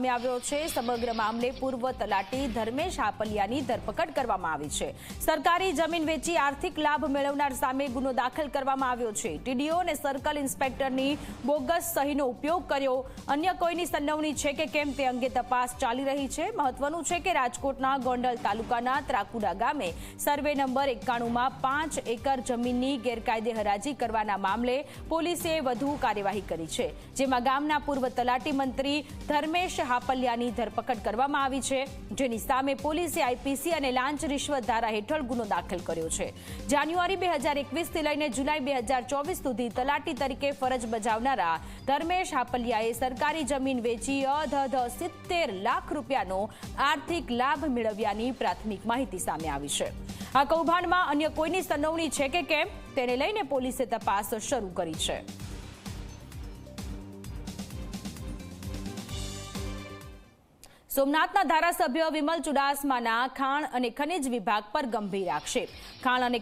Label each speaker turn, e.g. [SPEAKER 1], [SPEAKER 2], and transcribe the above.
[SPEAKER 1] સામે આવ્યો છે. સમગ્ર મામલે પૂર્વ તલાટી ધર્મેશ હાપલિયાની ધરપકડ કરવામાં આવી છે. સરકારી જમીન વેચી આર્થિક લાભ મેળવનાર સામે ગુનો દાખલ કરવામાં આવ્યો છે. ટીડીઓ અને સર્કલ ઇન્સ્પેક્ટરની બોગસ સહીનો ઉપયોગ કર્યો. અન્ય કોઈની સંડવણી છે કે કેમ તે અંગે તપાસ ચાલી રહી છે. મહત્વનું છે કે રાજકોટના ગોંડલ તાલુકાના ત્રાકુડા ગામે સર્વે નંબર એકાણુંમાં પાંચ એકર જમીનની ગેરકાયદે હરાજી કરવાના મામલે પોલીસે વધુ કાર્યવાહી કરી છે. જેમાં ગામના પૂર્વ તલાટી મંત્રી ધર્મેશ હાપલિયાની ધરપકડ કરવામાં આવી છે, જેની સામે પોલીસે આઈપીસી અને લાંચ રિશ્વત ધારા હેઠળ ગુનો દાખલ કર્યો છે. જાન્યુઆરી બે હજાર એકવીસથી લઈને જુલાઈ બે હજાર ચોવીસ સુધી તલાટી તરીકે ફરજ બજાવનારા ધર્મેશ હાપલિયાએ સરકારી જમીન વેચી અધ સિત્તેર લાખ રૂપિયાનો આર્થિક લાભ મેળવ્યાની પ્રાથમિક માહિતી સામે આવી છે. આ કૌભાંડમાં અન્ય કોઈની સંડોવણી છે કે કેમ, તેને લઈને પોલીસે તપાસ શરૂ કરી છે. સોમનાથના ધારાસભ્ય વિમલ ચુડાસમાના ખાણ અને ખનિજ વિભાગ પર ગંભીર આક્ષેપ. ખાણ અને